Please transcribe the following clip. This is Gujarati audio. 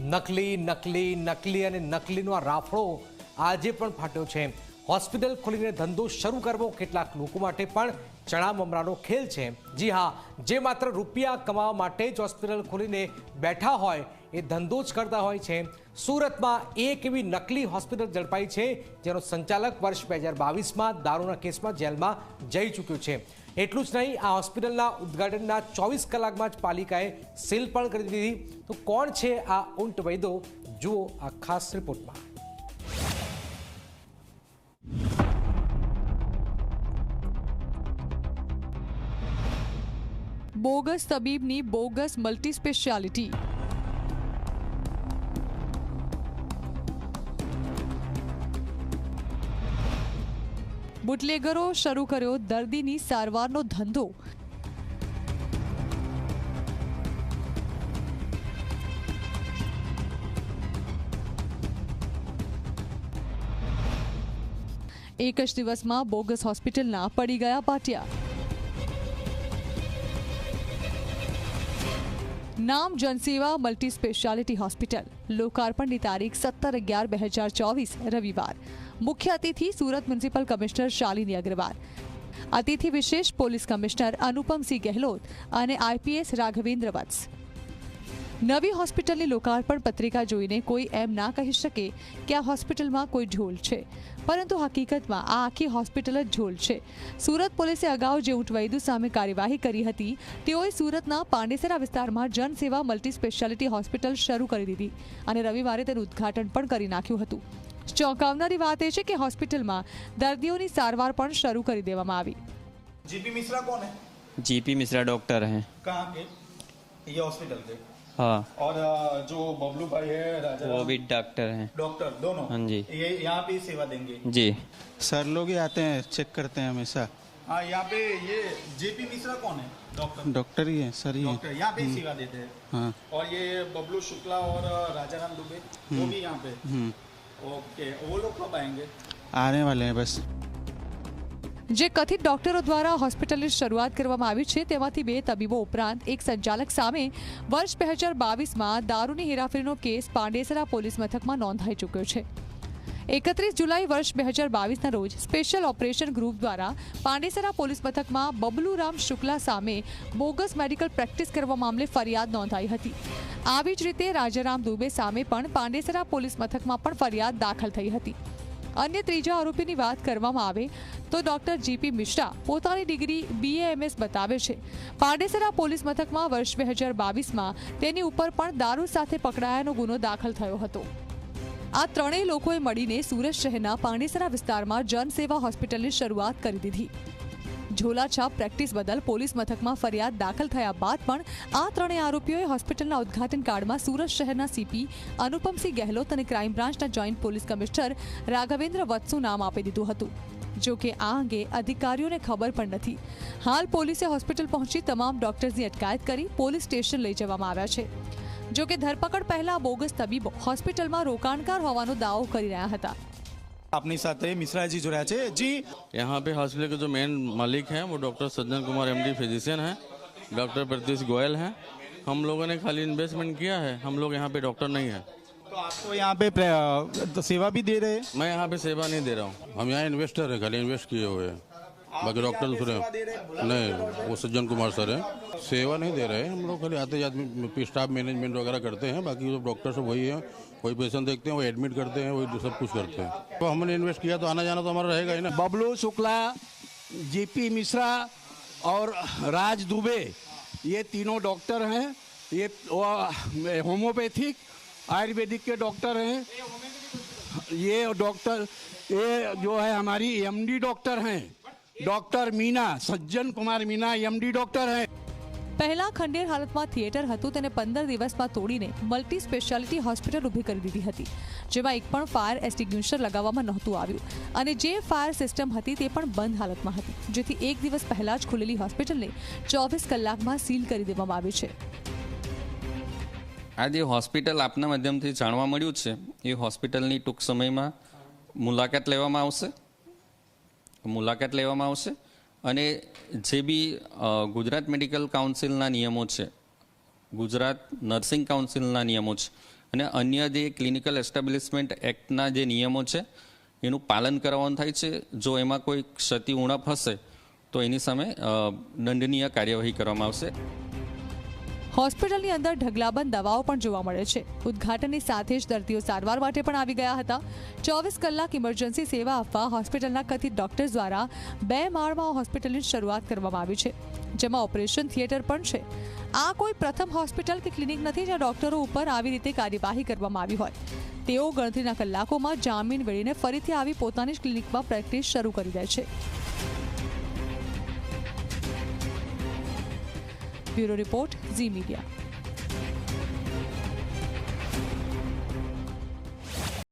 નકલી નકલી નકલી અને નકલીનો આ રાફડો આજે પણ ફાટ્યો છે. હોસ્પિટલ ખોલીને ધંધો શરૂ કરવો કેટલાક લોકો માટે પણ ચણા મમરાનો ખેલ છે. જી હા, જે માત્ર રૂપિયા કમાવા માટે જ હોસ્પિટલ ખોલીને બેઠા હોય, એ ધંધો જ કરતા હોય છે. સુરતમાં એક એવી નકલી હોસ્પિટલ ઝડપાઈ છે, જેનો સંચાલક વર્ષ બે હજાર બાવીસમાં દારૂના કેસમાં જેલમાં જઈ ચૂક્યો છે. એટલું જ નહીં, આ હોસ્પિટલના ઉદ્ઘાટનના ચોવીસ કલાકમાં જ પાલિકાએ સીલ પણ કરી દીધી તો કોણ છે આ ઊંટ વૈદો? જુઓ આ ખાસ રિપોર્ટમાં. બોગસ તબીબની બોગસ મલ્ટી સ્પેશિયાલિટી બુટલેગરો શરૂ કર્યો દર્દીની સારવારનો ધંધો. એક જ દિવસમાં બોગસ હોસ્પિટલના પડી ગયા પાટિયા. નામ જનસેવા મલ્ટી સ્પેશિયાલિટી હોસ્પિટલ. લોકાર્પણની તારીખ સત્તર અગિયાર બે હજાર ચોવીસ, રવિવાર. મુખ્ય અતિથિ સુરત મ્યુનિસિપલ કમિશનર શાલિની અગ્રવાલ. અતિથિ વિશેષ પોલીસ કમિશનર અનુપમસિંહ ગેહલોત અને આઈપીએસ રાઘવેન્દ્ર વત્સ. નવી હોસ્પિટલની લોકાર્પણ પત્રિકા જોઈને કોઈ એમ ના કહી શકે કે આ હોસ્પિટલમાં કોઈ ઢોલ છે પરંતુ હકીકતમાં આ આખી હોસ્પિટલ જ ઢોલ છે સુરત પોલીસે અગાઉ જે ઊંટવૈદુ સામે કાર્યવાહી કરી હતી તેઓએ સુરતના પાંડેસરા વિસ્તારમાં જનસેવા મલ્ટી સ્પેશિયાલિટી હોસ્પિટલ શરૂ કરી દીધી અને રવિવારે તેનું ઉદ્ઘાટન પણ કરી નાખ્યું હતું ચોંકાવનારી વાત એ છે કે હોસ્પિટલમાં દર્દીઓની સારવાર પણ શરૂ કરી દેવામાં આવી जीपी मिश्रा कौन है जीपी मिश्रा डॉक्टर हैं कहाँ के ये हॉस्पिटल के हाँ। और जो बबलू भाई है राजा वो भी डॉक्टर हैं। डॉक्टर दोनों। हाँ जी। ये यहाँ पे सेवा देंगे। जी। सर लोग ही आते हैं चेक करते हैं हमेशा। हाँ यहाँ पे ये जेपी मिश्रा कौन है? डॉक्टर डॉक्टर ही है सर ही डॉक्टर यहाँ पे सेवा देते हैं। हाँ। और ये बबलू शुक्ला और राजा राम दुबे वो भी यहाँ पे। हम्म। ओके वो लोग कब आएँगे? आने वाले हैं बस। જે કથિત ડોક્ટરો દ્વારા હોસ્પિટલની શરૂઆત કરવામાં આવી છે, તેમાંથી બે તબીબો ઉપરાંત એક સંચાલક સામે વર્ષ બે હજાર બાવીસમાં દારૂની હેરાફેરીનો કેસ પાંડેસરા પોલીસ મથકમાં નોંધાઈ ચૂક્યો છે. એકત્રીસ જુલાઈ વર્ષ બે હજાર બાવીસના રોજ સ્પેશિયલ ઓપરેશન ગ્રુપ દ્વારા પાંડેસરા પોલીસ મથકમાં બબલુરામ શુક્લા સામે બોગસ મેડિકલ પ્રેક્ટિસ કરવા મામલે ફરિયાદ નોંધાઈ હતી. આવી જ રીતે રાજારામ દુબે સામે પણ પાંડેસરા પોલીસ મથકમાં પણ ફરિયાદ દાખલ થઈ હતી. અન્ય ત્રીજા આરોપીની વાત કરવામાં આવે તો ડોક્ટર જીપી મિશ્રા પોતાની ડિગ્રી બીએએમએસ બતાવે છે. પાંડેસરા પોલીસ મથકમાં વર્ષ બે હજાર બાવીસમાં તેની ઉપર પણ દારૂ સાથે પકડાયાનો ગુનો દાખલ થયો હતો. આ ત્રણેય લોકોએ મળીને સુરત શહેરના પાંડેસરા વિસ્તારમાં જનસેવા હોસ્પિટલની શરૂઆત કરી દીધી. ઝોલાછાપ પ્રેક્ટિસ બદલ પોલીસ મથકમાં ફરિયાદ દાખલ થયા બાદ પણ આ ત્રણેય આરોપીઓએ હોસ્પિટલના ઉદ્ઘાટન કાર્ડમાં સુરત શહેરના સીપી અનુપમસિંહ ગેહલોત અને ક્રાઇમ બ્રાન્ચના joint police commissioner Raghavendra Vatsu નામ આપી દીધું હતું. જો કે આ અંગે અધિકારીઓને ખબર પણ નથી. હાલ પોલીસે હોસ્પિટલ પહોંચી તમામ ડોક્ટર્સની અટકાયત કરી પોલીસ સ્ટેશન લઈ જવામાં આવ્યા છે. જો કે ધરપકડ પહેલા બોગસ તબીબો હોસ્પિટલમાં રોકાણકાર હોવાનો દાવો કરી રહ્યા હતા. આપની સાથે મિશ્રાજી જોડ્યા છે જી यहाँ पे हॉस्पिटल के जो मेन मालिक हैं वो doctor Sajjan Kumar MD physician हैं डॉक्टर प्रत्युष गोयल हैं हम लोगों ने खाली इन्वेस्टमेंट किया है हम लोग यहाँ पे डॉक्टर नहीं हैं तो आपको यहाँ पे प्रे- तो सेवा भी दे रहे हैं मैं यहाँ पे सेवा नहीं दे रहा हूँ हम यहाँ इन्वेस्टर हैं खाली इन्वेस्ट किए हुए हैं बाकी डॉक्टर दूसरे सेवा दे रहे हैं नहीं वो सज्जन कुमार सर हैं। सेवा नहीं दे रहे हैं। हम लोग खाली आते जाते स्टाफ मैनेजमेंट वगैरह करते हैं। बाकी जो डॉक्टर सब वही है। वही पेशेंट देखते हैं वो एडमिट करते हैं वही सब कुछ करते हैं। तो हमने इन्वेस्ट किया तो आना जाना तो हमारा रहेगा ही ना। बबलू शुक्ला जीपी मिश्रा और राज दुबे ये तीनों डॉक्टर हैं। ये होम्योपैथिक आयुर्वेदिक के डॉक्टर हैं। ये डॉक्टर ये जो है हमारी एमडी डॉक्टर हैं। Doctor Meena Sajjan Kumar Meena MD doctor હે. પહેલા ખંડેર હાલતમાં થિયેટર હતું તેને પંદર દિવસમાં તોડીને મલ્ટી સ્પેશિયાલિટી હોસ્પિટલ ઊભી કરી દીધી હતી જેમાં એક પણ ફાયર એસ્ટિગ્યુશર લગાવવામાં નહોતું આવ્યું. અને જે ફાયર સિસ્ટમ હતી તે પણ બંધ હાલતમાં હતી જેથી એક દિવસ પહેલાં જ ખુલેલી હોસ્પિટલને ચોવીસ કલાકમાં સીલ કરી દેવામાં આવી છે. આજે હોસ્પિટલ આપના માધ્યમથી જાણવા મળ્યું છે એ હોસ્પિટલની ટૂંક સમયમાં મુલાકાત લેવામાં આવશે. મુલાકાત લેવામાં આવશે. અને જે બી ગુજરાત મેડિકલ કાઉન્સિલના નિયમો છે, ગુજરાત નર્સિંગ કાઉન્સિલના નિયમો છે, અને અન્ય જે ક્લિનિકલ એસ્ટાબ્લિશમેન્ટ એક્ટના જે નિયમો છે, એનું પાલન કરાવવાનું થાય છે. જો એમાં કોઈ ક્ષતિ ઉણપ હશે, તો એની સામે દંડનીય કાર્યવાહી કરવામાં આવશે. હોસ્પિટલની અંદર ઢગલાબંધ દવાઓ પણ જોવા મળે છે. ઉદ્ઘાટનની સાથે જ દર્દીઓ સારવાર માટે પણ આવી ગયા હતા. ચોવીસ કલાક ઇમરજન્સી સેવા આપવા હોસ્પિટલના કથિત ડોક્ટર્સ દ્વારા બે માળમાં હોસ્પિટલની શરૂઆત કરવામાં આવી છે, જેમાં ઓપરેશન થિયેટર પણ છે. આ કોઈ પ્રથમ હોસ્પિટલ કે ક્લિનિક નથી જ્યાં ડોક્ટરો ઉપર આવી રીતે કાર્યવાહી કરવામાં આવી હોય. તેઓ ગણતરીના કલાકોમાં જામીન વેળીને ફરીથી આવી પોતાની જ ક્લિનિકમાં પ્રેક્ટિસ શરૂ કરી દે છે. Bureau Report, Z Media.